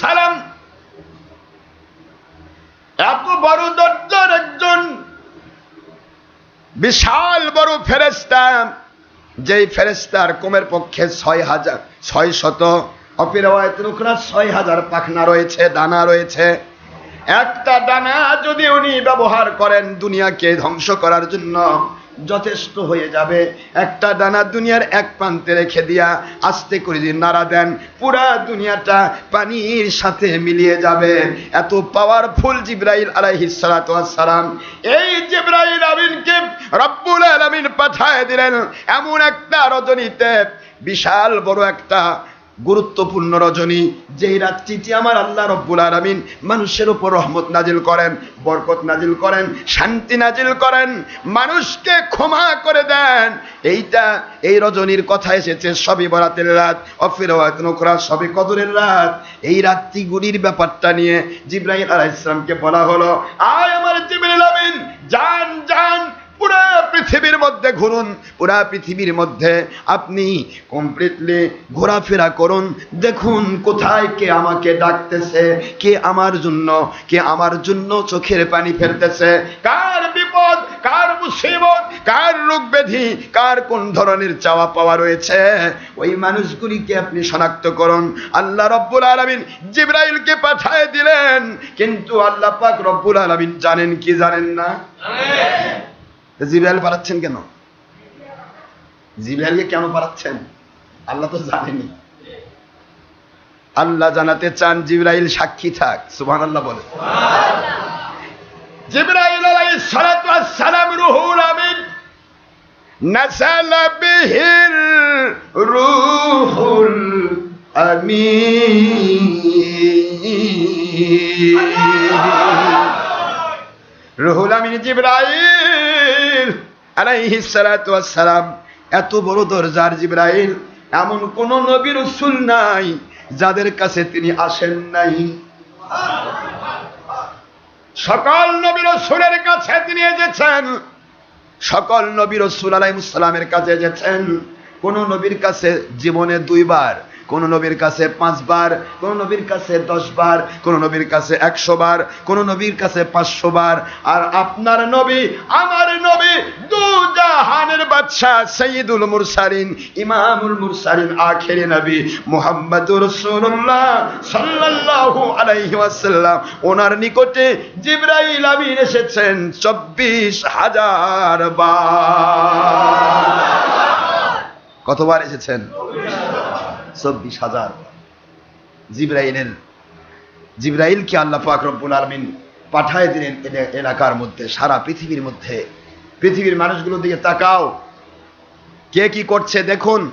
সালাম। এত বড় দরজার একজন বিশাল বড় ফেরেস্তা যেই ফেরেস্তার কোমের পক্ষে ছয় হাজার, ছয় শত উপরা ছয় হাজার পাখনা রয়েছে, দানা রয়েছে। একটা দানা যদি উনি ব্যবহার করেন দুনিয়াকে ধ্বংস করার জন্য যথেষ্ট হয়ে যাবে। একটা দানা দুনিয়ার এক প্রান্তে রেখে দিয়া আস্তে করে যদি নাড়া দেন, পুরা দুনিয়াটা পানির সাথে মিলিয়ে যাবে। এত পাওয়ারফুল জিব্রাইল সালাম। এই জিব্রাইল আমিনকে রব্বুল আলামিন পাঠায় দিলেন। এমন একটা রজনীতে বিশাল বড় একটা গুরুত্বপূর্ণ রজনী, যেই রাত্রিটি আমার আল্লাহ রব্বুল আলামিন মানুষের উপর রহমত নাজিল করেন, বরকত নাজিল করেন, শান্তি নাজিল করেন, মানুষকে ক্ষমা করে দেন। এইটা, এই রজনীর কথা এসেছে সবই বরাতের রাত অফিরাত নকরা সবই কদরের রাত। এই রাত্রিগুলির ব্যাপারটা নিয়ে জিব্রাহিম আলাইহিস সালামকে বলা হলো, আয় আমার জিবরিল আমিন, যান যান পৃথিবীর মধ্যে ঘুরুন, পুরা পৃথিবীর মধ্যে আপনি কমপ্লিটলি ঘোরাফেরা করুন। দেখুন কোথায় কে আমাকে ডাকতেছে, কে আমার জন্য, কে আমার জন্য চোখের পানি ফেলতেছে। কার বিপদ, কার মুসিবত, কার রোগ ব্যাধি, কার কোন ধরনের চাওয়া পাওয়া রয়েছে? ওই মানুষগুলিকে আপনি শনাক্ত করুন। আল্লাহ রব্বুল আলামিন জিব্রাইলকে পাঠায় দিলেন। কিন্তু আল্লাহ পাক রব্বুল আলামিন জানেন কি জানেন না? জিব্রাইল পাঠাচ্ছেন কেন? জিব্রাইলকে কেন পাঠাচ্ছেন আল্লাহ তো জানেনি আল্লাহ জানাতে চান জিব্রাইল সাক্ষী থাক সুবহানাল্লাহ বলে। জিব্রাইল আলাইহিস সালাতু ওয়াস সালাম রুহুল আমিন। নাসাল বিহির রুহুল আমিন। রুহুল আমিন জিব্রাইল এত বড় দরজার জিব্রাইল, এমন কোন নবী রাসূল নাই যাদের কাছে তিনি আসেন নাই। সকল নবী রাসূলের কাছে তিনি এসেছেন। সকল নবী রাসূল আলাইহিস সালামের কাছে এসেছেন। কোন নবীর কাছে জীবনে দুইবার কোন নবীর কাছে পাঁচবার, কোন নবীর কাছে দশ বার কোন নবীর কাছে একশো বার কোন নবীর কাছে পাঁচশো বার আর আপনার নবী, আমার নবী দু জাহানের বাদশাহ সৈয়দুল মুরসালিন, ইমামুল মুরসালিন, আখেরি নবী মুহাম্মদুর রাসূলুল্লাহ সাল্লাল্লাহু আলাইহি ওয়াসাল্লাম। ওনার নিকটে জিবরাইল আমিন এসেছেন চব্বিশ হাজার বার। কতবার এসেছেন? চব্বিশ হাজার। জিব্রাইলের জিব্রাইলকে আল্লাহ পাক আলমিন পাঠায় দিলেন এলাকার মধ্যে, সারা পৃথিবীর মধ্যে। পৃথিবীর মানুষগুলোর দিকে তাকাও। কে কি করছে দেখুন।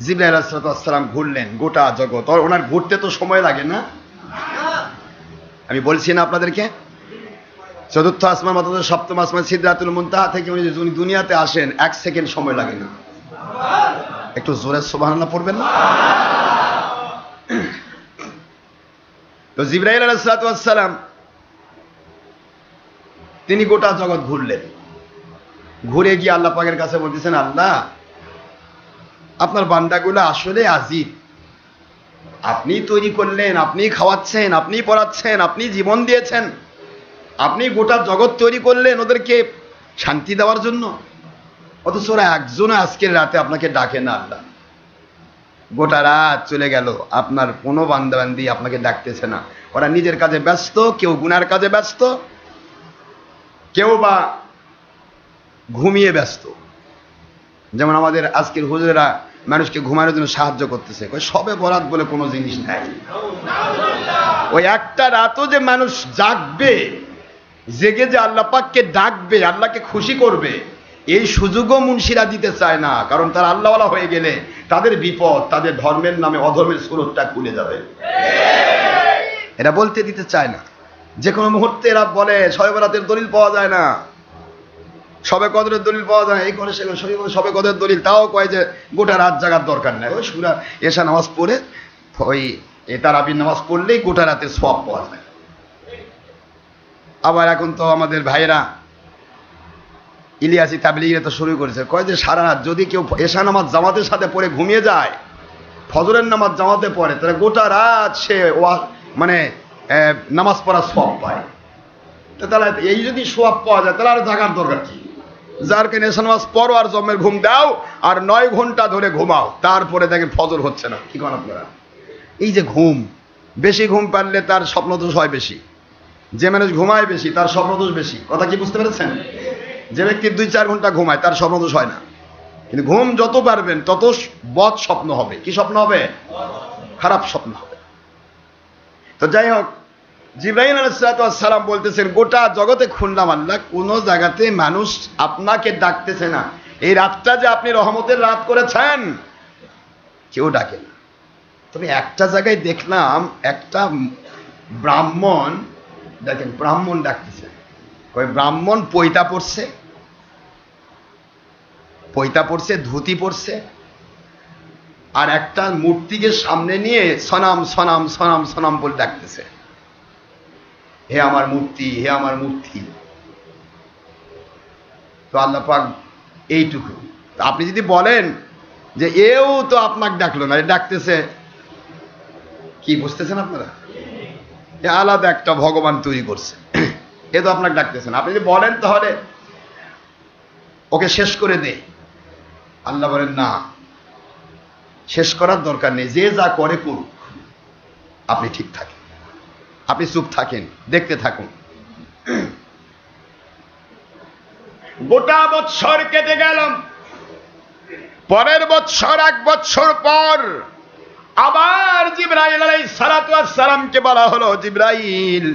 জিব্রাইল আসসালাম ঘুরলেন গোটা জগৎ। আর ওনার ঘুরতে তো সময় লাগে না। আমি বলছি না আপনাদেরকে। চতুর্থ আসমান মতো সপ্তম আসমান সিদ্ধাতুল মুনতাহা থেকে উনি দুনিয়াতে আসেন, এক সেকেন্ড সময় লাগে না। একটু জোরে সুবহানাল্লাহ পড়বেন না? তো জিব্রাইল আলাইহিসসালাম তিনি গোটা জগৎ ঘুরলেন। ঘুরে গিয়ে আল্লাহ পাকের কাছে বলতেছেন, আল্লাহ, আপনার বান্দাগুলো আসলে আজিব। আপনি তৈরি করলেন, আপনি খাওয়াচ্ছেন, আপনি পড়াচ্ছেন, আপনি জীবন দিয়েছেন। আপনি গোটা জগৎ তৈরি করলেন ওদেরকে শান্তি দেওয়ার জন্য। অথচ ওরা একজনও আজকের রাতে আপনাকে ডাকে না আল্লাহ। গোটা রাত চলে গেল, আপনার কোনো বান্দাবান্দি আপনাকে ডাকতেছে না। ওরা নিজের কাজে ব্যস্ত, কেউ গুনার কাজে ব্যস্ত, কেউ বা ঘুমিয়ে ব্যস্ত। যেমন আমাদের আজকের হুজুরেরা মানুষকে ঘুমানোর জন্য সাহায্য করতেছে। সবে বরাত বলে কোনো জিনিস নাই। ওই একটা রাতও যে মানুষ জাগবে, জেগে যে আল্লাহ পাককে ডাকবে, আল্লাহকে খুশি করবে এই সুযোগও মুন্সিরা দিতে চায় না কারণ তারা আল্লাহওয়ালা হয়ে গেলে তাদের বিপদ তাদের ধর্মের নামে অধর্মের সুরতটা খুলে যাবে। এরা বলতে দিতে চায় না। যে কোনো মুহূর্তে এরা বলে ছয় বরাতের দলিল পাওয়া যায় না। সবে কদরের দলিল পাওয়া যায় এই করে সে করে, শরীর সবে কদরের দলিল। তাও কয় যে গোটা রাত জাগার দরকার নেই। ওই সুরা এসা নামাজ পড়ে ওই তারাবির নামাজ পড়লেই গোটা রাতের সব পাওয়া যায়। আবার এখন তো আমাদের ভাইয়েরা ইলিয়াসি তাবলিগে তো শুরু করেছে। কয় যে সারা রাত যদি কেউ এশা নামাজ জামাতের সাথে পড়ে ঘুমিয়ে যায়, ফজরের নামাজ জামাতে পড়ে, তাহলে গোটা রাত সে ওয়া মানে নামাজ পড়া সব পায়। তো তাহলে এই যদি সোয়াব পাওয়া যায়, তাহলে আর জাগার দরকার কি? যার কেন এসে নামাজ পড়ো আর জমের ঘুম দাও, আর নয় ঘণ্টা ধরে ঘুমাও, তারপরে দেখেন ফজর হচ্ছে না। কি করেন আপনারা? এই যে ঘুম, বেশি ঘুম পারলে তার স্বপ্নদোষ হয় বেশি। যে মানুষ ঘুমায় বেশি, তার স্বপ্নদোষ বেশি। কথা কি বুঝতে পেরেছেন? যে ব্যক্তি দুই, চার ঘণ্টা ঘুমায়, তার স্বপ্নদোষ হয় না। কিন্তু ঘুম যত পারবেন তত বদ স্বপ্ন হবে। কি স্বপ্ন হবে? খারাপ স্বপ্ন হবে। তো যাই হোক জিব্রাহিম আলাইসালাম বলতেছেন, গোটা জগতে খুললাম আল্লাহ কোন জায়গাতে মানুষ আপনাকে ডাকতেছে না। এই রাতটা যে আপনি রহমতের রাত করেছেন, কেউ ডাকে না। তবে একটা জায়গায় দেখলাম, একটা ব্রাহ্মণ, দেখেন, ব্রাহ্মণ ডাকতেছে। ওই ব্রাহ্মণ পৈতা পড়ছে? পৈতা পড়ছে, ধুতি পড়ছে। আর একটা মূর্তিকে সামনে নিয়ে সনাম সনাম সনাম সনাম বলে ডাকতেছে। হে আমার মূর্তি, হে আমার মূর্তি। তো আল্লাহ পাক এইটুকু। আপনি যদি বলেন যে এও তো আপনাকে ডাকলো না ডাকতেছে। কি বুঝতেছেন আপনারা? আলাদা একটা ভগবান তৈরি করছে। এ তো আপনাকে ডাকতেছেন আপনি যদি বলেন তাহলে ওকে শেষ করে দে আল্লাহ বলেন, না, শেষ করার দরকার নেই, যে যা করে করুক, আপনি ঠিক থাকেন। আপনি চুপ থাকেন, দেখতে থাকুন। গোটা বৎসর কেটে গেল। পরের বৎসর, এক বৎসর পর আবার জিব্রাইল আলাইহিস সালাতু ওয়াস সালামকে বলা হলো, জিব্রাইল,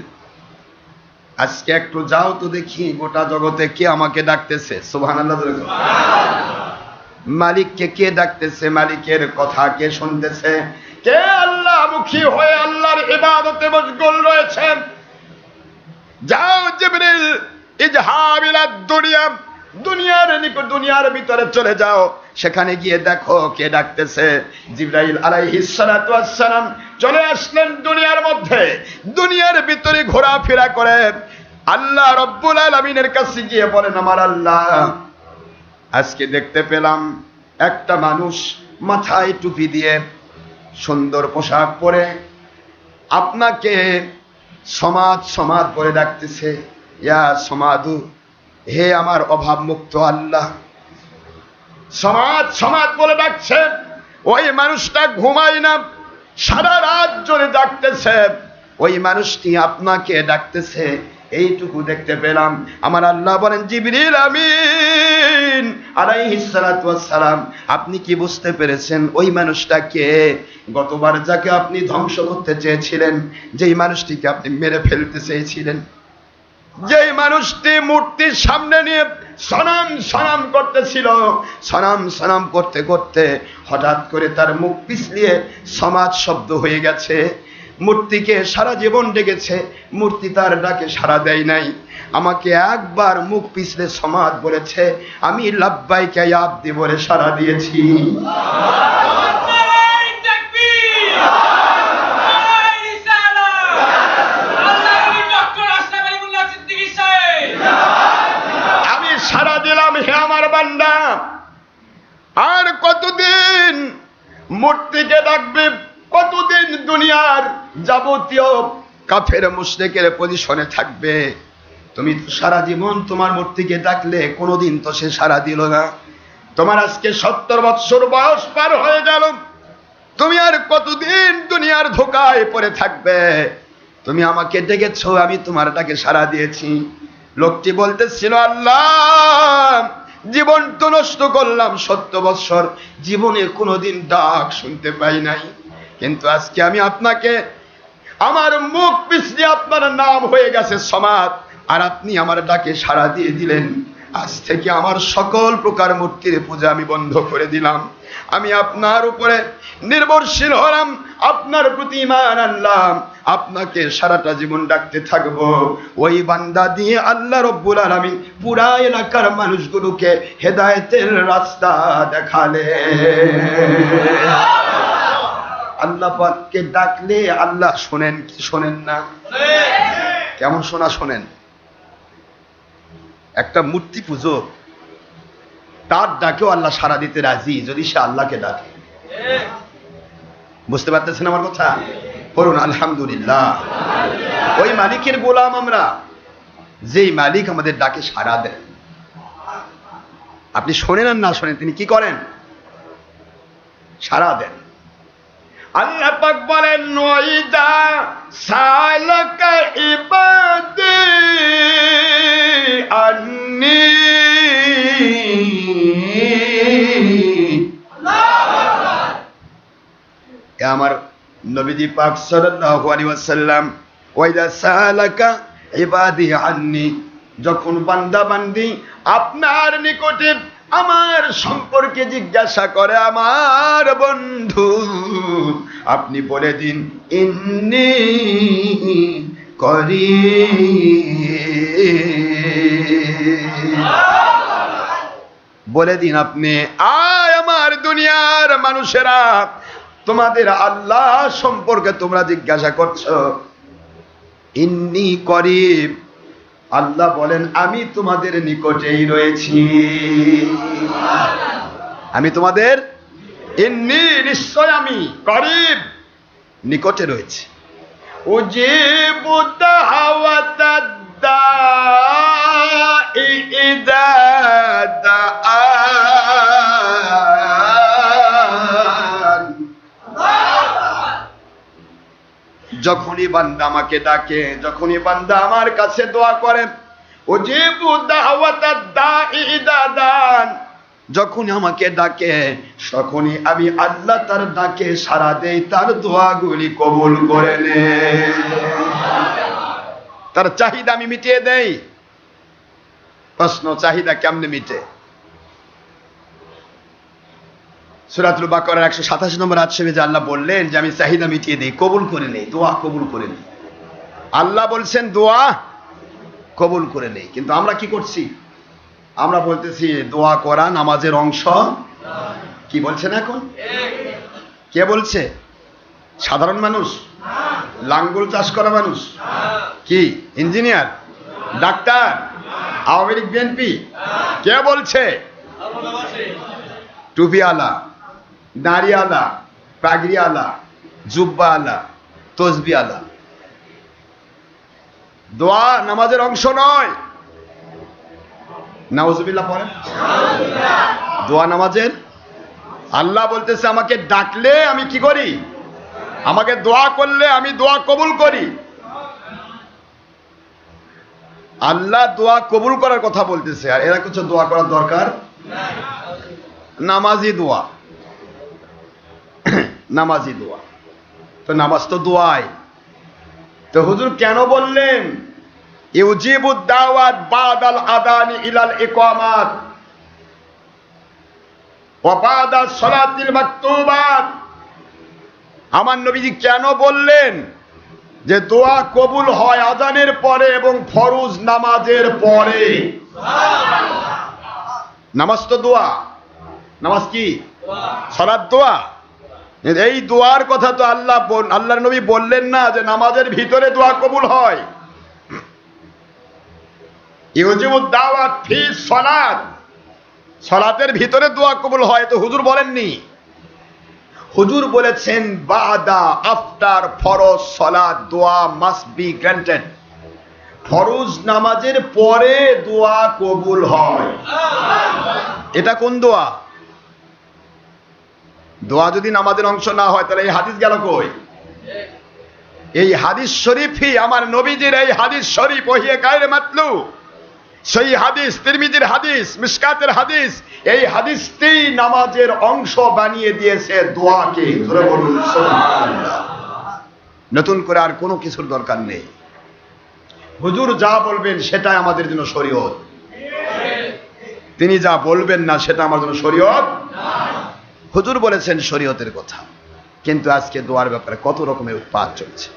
আজকে একটু যাও তো দেখি, গোটা জগতে কে আমাকে ডাকতেছে? সুবহানাল্লাহ বলো। মালিককে কে ডাকতেছে? মালিকের কথা কে শুনতেছে? কে আল্লাহ মুখী হয়ে আল্লাহর ইবাদতে মশগুল রয়েছেন? যাও জিবরিল ইজহাব ইলা দুনিয়া, দুনিয়ার নিকট, দুনিয়ার ভিতরে চলে যাও। সেখানে গিয়ে দেখো কে ডাকতেছে। জিব্রাইল আলাইহিস সালাতু ওয়াস সালাম চলে আসলেন দুনিয়ার মধ্যে। দুনিয়ার ভিতরে ঘোরাফেরা করে আল্লাহ রব্বুল আলামিনের কাছে গিয়ে বলেন, আমার আল্লাহ আজকে দেখতে পেলাম একটা মানুষ মাথায় টুপি দিয়ে সুন্দর পোশাক পরে আপনাকে সমাজ সমাজ করে ডাকতেছে, ইয়া সমাদু, হে আমার অভাব মুক্ত আল্লাহ। সমাজ সমাজ বলে ডাকছে, ওই মানুষটা ঘুমায় না, সারা রাত জোরে ডাকতেছে। ওই মানুষটি আপনাকে ডাকতেছে এইটুকু দেখতে পেলাম। আমার আল্লাহ বলেন, জিবরিল আমিন। সালাম আপনি কি বুঝতে পেরেছেন ওই মানুষটাকে গতবার যাকে আপনি ধ্বংস করতে চেয়েছিলেন, যেই মানুষটিকে আপনি মেরে ফেলতে চেয়েছিলেন, যেই মানুষটি মূর্তির সামনে নিয়ে সনাম সনাম করতেছিল সনাম সনাম করতে করতে হঠাৎ করে তার মুখ পিছলিয়ে সমাজ শব্দ হয়ে গেছে। মূর্তিকে সারা জীবন ডেকেছে। মূর্তি তার ডাকে সারা দেয় নাই। আমাকে একবার মুখ পিছলে সমাজ বলেছে, আমি লাব্বাইকে আব্দি বলে সারা দিয়েছি। আমি সারা দিলাম, হে আমার বান্দা, আর কতদিন মূর্তিকে ডাকবে কতদিন দুনিয়ার যাবতীয় কাফের মুশরিকের পজিশনে থাকবে? তুমি তো সারা জীবন তোমার মূর্তিকে ডাকলে, কোনোদিন তো সে সারা দিল না। তোমার আজকে সত্তর বৎসর বয়স পার হয়ে গেল। তুমি আর কতদিন দুনিয়ার ধোকায় পড়ে থাকবে? তুমি আমাকে ডেকেছো, আমি তোমার ডাকে সাড়া দিয়েছি। লোকটি বলতেছিল, আল্লাহ, জীবন তো নষ্ট করলাম সত্য বৎসর। জীবনে কোনোদিন ডাক শুনতে পাই নাই। কিন্তু আজকে আমি আপনাকে আমার মুখ পিছলে আপনার নাম হয়ে গেছে সমাজ। আর আপনি আমার ডাকে সাড়া দিয়ে দিলেন। আজ থেকে আমার সকল প্রকার মূর্তির পূজা আমি বন্ধ করে দিলাম। আমি আপনার উপরে নির্ভরশীল হলাম, আপনার প্রতি ইমান আনলাম, আপনাকে সারাটা জীবন ডাকতে থাকব। ওই বান্দা দিয়ে আল্লাহ রব্বুল আলামিন পুরা এলাকার মানুষগুলোকে হেদায়েতের রাস্তা দেখালে আল্লাহ পাককে ডাকলে আল্লাহ শোনেন কি শোনেন না? কেমন শোনা শোনেন? একটা মূর্তি পুজো, তার ডাকেও আল্লাহ সারা দিতে রাজি যদি সে আল্লাহকে ডাকে। বুঝতে পারতেছেন আমার কথা? বলুন আলহামদুলিল্লাহ। ওই মালিকের গোলাম আমরা, যেই মালিক আমাদের ডাকে সাড়া দেন আপনি শোনেন আর না শোনেন, তিনি কি করেন? সাড়া দেন। আল্লাহ পাক বলেন, ওয়াইদা সালাকা ইবাদি আন্নি। আমার নবীজি পাক সাল্লাল্লাহু আলাইহি ওয়াসাল্লাম, ওয়াইদা সালাকা ইবাদি আন্নি। যখন বান্দা বান্দি আপনার নিকটে আমার সম্পর্কে জিজ্ঞাসা করে আমার বন্ধু। আপনি বলে দিন, ইন্নি করি। বলে দিন আপনি, আয় আমার দুনিয়ার মানুষেরা, তোমাদের আল্লাহ সম্পর্কে তোমরা জিজ্ঞাসা করছ। ইন্নি করিব আল্লাহ বলেন, আমি তোমাদের নিকটেই রয়েছি। আমি তোমাদের এমনি নিশ্চয় আমি করিব। নিকটে রয়েছি। ও যে বোধ দাই যখনই বান্দা আমাকে ডাকে, যখনই বান্দা আমার কাছে দোয়া করে ও যে দান যখন আমাকে ডাকে, তখনই আমি আল্লাহ তার ডাকে সারা দেই, তার দোয়াগুলি কবুল করে নে তার চাহিদা আমি মিটিয়ে দেই। প্রশ্ন চাহিদা কেমনে মিটে? সুরাতুল বাকরার একশো সাতাশি নম্বর আটশো যে আল্লাহ বললেন যে, আমি চাহিদা মিটিয়ে দিই, কবুল করে নেই, দোয়া কবুল করে নেই। আল্লাহ বলছেন, দোয়া কবুল করে নেই। কিন্তু আমরা কি করছি? আমরা বলতেছি, দোয়া করা নামাজের অংশ। কি বলছেন এখন? কে বলছে? সাধারণ মানুষ? লাঙ্গল চাষ করা মানুষ? কি, engineer? Doctor? Awami League, BNP? কে বলছে? টুপিওয়ালা। দাঁড়িয়ালা পাগড়িওয়ালা জুব্বাওয়ালা তসবিওয়ালা দোয়া নামাজের অংশ নয়। নাউজুবিল্লাহ পড়েন। দোয়া নামাজের। আল্লাহ বলতেছে, আমাকে ডাকলে আমি কি করি? আমাকে দোয়া করলে আমি দোয়া কবুল করি। আল্লাহ দোয়া কবুল করার কথা বলতেছে, আর এরা কিছু দোয়া করার দরকার নামাজি দোয়া। নামাজি দোয়া। তো নামাজ তো দোয়াই। তো হুজুর কেন বললেন? বাদাল আদানি ইলাল ইকামাত। আমার নবীজি কেন বললেন যে দোয়া কবুল হয় আজানের পরে এবং ফরজ নামাজের পরে? নামাজ তো দোয়া। নামাজ কি? সালাদ দোয়া। এই দোয়ার কথা তো আল্লাহ আল্লাহর নবী বললেন না যে নামাজের ভিতরে দোয়া কবুল হয়। সালাতের ভিতরে দোয়া কবুল হয়, তো হুজুর বলেননি। হুজুর বলেছেন, বাদা আফটার ফরজ সালাত, দোয়া মাস্ট বি গ্রান্টেড ফরজ নামাজের পরে দোয়া কবুল হয়। এটা কোন দোয়া? দোয়া যদি নামাজের অংশ না হয়, তাহলে এই হাদিস গেল কই? এই হাদিস শরীফই আমার নবীজির এই হাদিস শরীফ, ওহিয়ে গায়ের মাতলু। সেই হাদিস, তিরমিজির হাদিস, মিসকাতের হাদিস, এই হাদিসটি নামাজের অংশ বানিয়ে দিয়েছে দোয়াকে ধরে বলুন নতুন করে আর কোনো কিছুর দরকার নেই। হুজুর যা বলবেন সেটাই আমাদের জন্য শরীয়ত। তিনি যা বলবেন না, সেটা আমার জন্য শরীয়ত হুজুর বলেছেন শরীয়তের কথা। কিন্তু আজকে দোয়ার ব্যাপারে কত রকমের উৎপাদ চলছে?